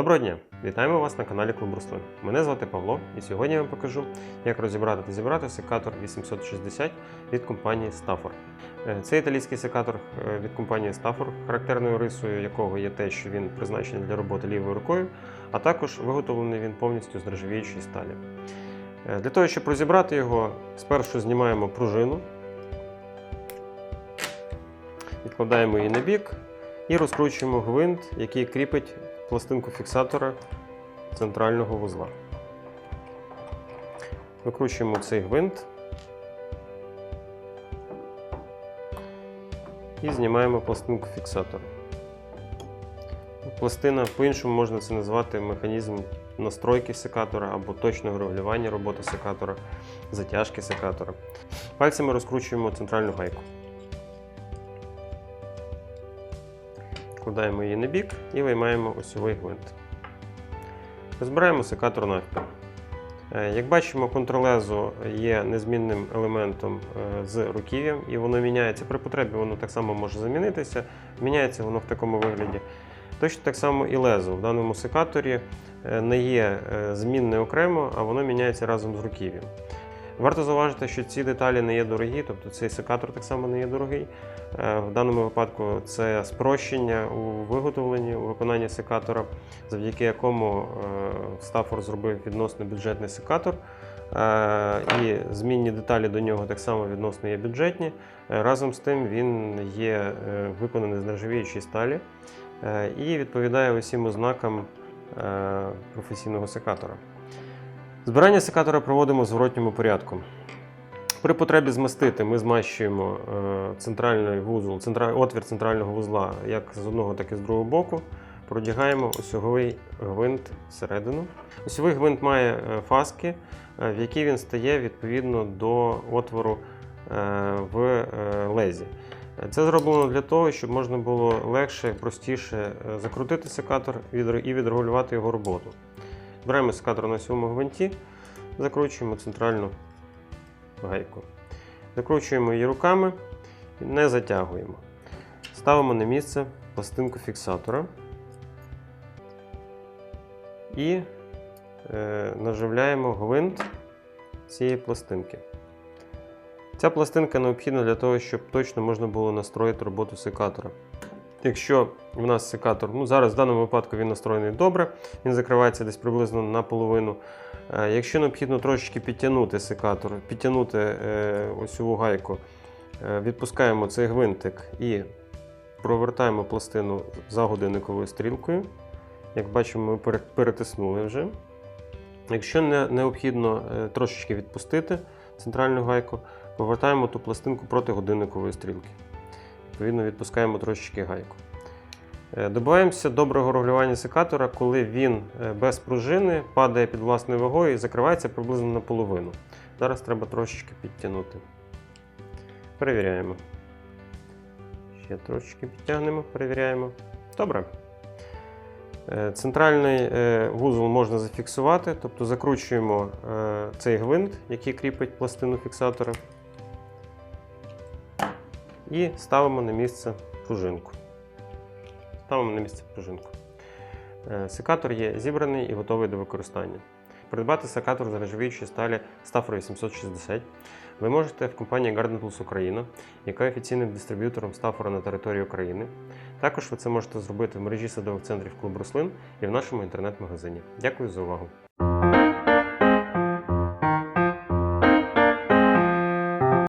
Доброго дня! Вітаємо вас на каналі Клуб Руслин. Мене звати Павло, і сьогодні я вам покажу, як розібрати та зібрати секатор 860 від компанії Stafford. Е, Це італійський секатор е, від компанії Stafford, характерною рисою якого є те, що він призначений для роботи лівою рукою, а також виготовлений він повністю з нержавіючої сталі. Е, Для того, щоб розібрати його, спершу знімаємо пружину, відкладаємо її на бік і розкручуємо гвинт, який кріпить пластинку фіксатора центрального вузла. Викручуємо цей гвинт і знімаємо пластинку фіксатора. Пластина, по-іншому можна це назвати механізм настройки секатора або точного регулювання роботи секатора, затяжки секатора. Пальцями розкручуємо центральну гайку. Вкладаємо її на бік і виймаємо осьовий гвинт. Розбираємо секатор навпіл. Е, Як бачимо, контролезо є незмінним елементом е, з руків'ям, і воно міняється при потребі, воно так само може замінитися. Міняється воно в такому вигляді. Точно так само і лезо. В даному секаторі е, не є змінне окремо, а воно міняється разом з руків'ям. Варто зауважити, що ці деталі не є дорогі, тобто цей секатор так само не є дорогий. Е, В даному випадку це спрощення у виготовленні, у виконанні секатора, завдяки якому Стафор зробив відносно бюджетний секатор. Е, І змінні деталі до нього так само відносно є бюджетні. Е, Разом з тим він є е, виконаний з нержавіючої сталі е, і відповідає усім ознакам е, професійного секатора. Збирання секатора проводимо в зворотньому порядку. При потребі змастити ми змащуємо е, центральний вузол, отвір центрального вузла як з одного, так і з другого боку. Продягаємо осьовий гвинт всередину. Осьовий гвинт має е, фаски, е, в які він стає відповідно до отвору в лезі. Це зроблено для того, щоб можна було легше, простіше закрутити секатор і відрегулювати його роботу. Беремо секатор на сьомому гвинті, закручуємо центральну гайку. Закручуємо її руками і не затягуємо. Ставимо на місце пластинку фіксатора і е, наживляємо гвинт цієї пластинки. Ця пластинка необхідна для того, щоб точно можна було настроїти роботу секатора. Якщо в нас секатор, ну зараз в даному випадку він настроєний добре, він закривається десь приблизно наполовину. Е, Якщо необхідно трошечки підтягнути секатор, підтягнути е, осьову гайку, е, відпускаємо цей гвинтик і провертаємо пластину за годинниковою стрілкою. Як бачимо, ми перетиснули вже. Якщо не, необхідно трошечки відпустити центральну гайку, повертаємо ту пластинку проти годинникової стрілки. Відповідно, відпускаємо трошечки гайку. Е, Добиваємося доброго регулювання секатора, коли він е, без пружини падає під власною вагою і закривається приблизно наполовину. Зараз треба трошечки підтягнути. Перевіряємо. Ще трошечки підтягнемо, перевіряємо. Добре. Е, Центральний вузол можна зафіксувати, тобто закручуємо цей гвинт, який кріпить пластину фіксатора, і ставимо на місце пружинку. Ставимо на місце пружинку. Е, Секатор є зібраний і готовий до використання. Придбати секатор з нержавіючої сталі Stafford 860 ви можете в компанії Garden Plus Україна, яка є офіційним дистриб'ютором Stafford на території України. Також ви це можете зробити в мережі садових центрів Клуб Рослин і в нашому інтернет-магазині. Дякую за увагу!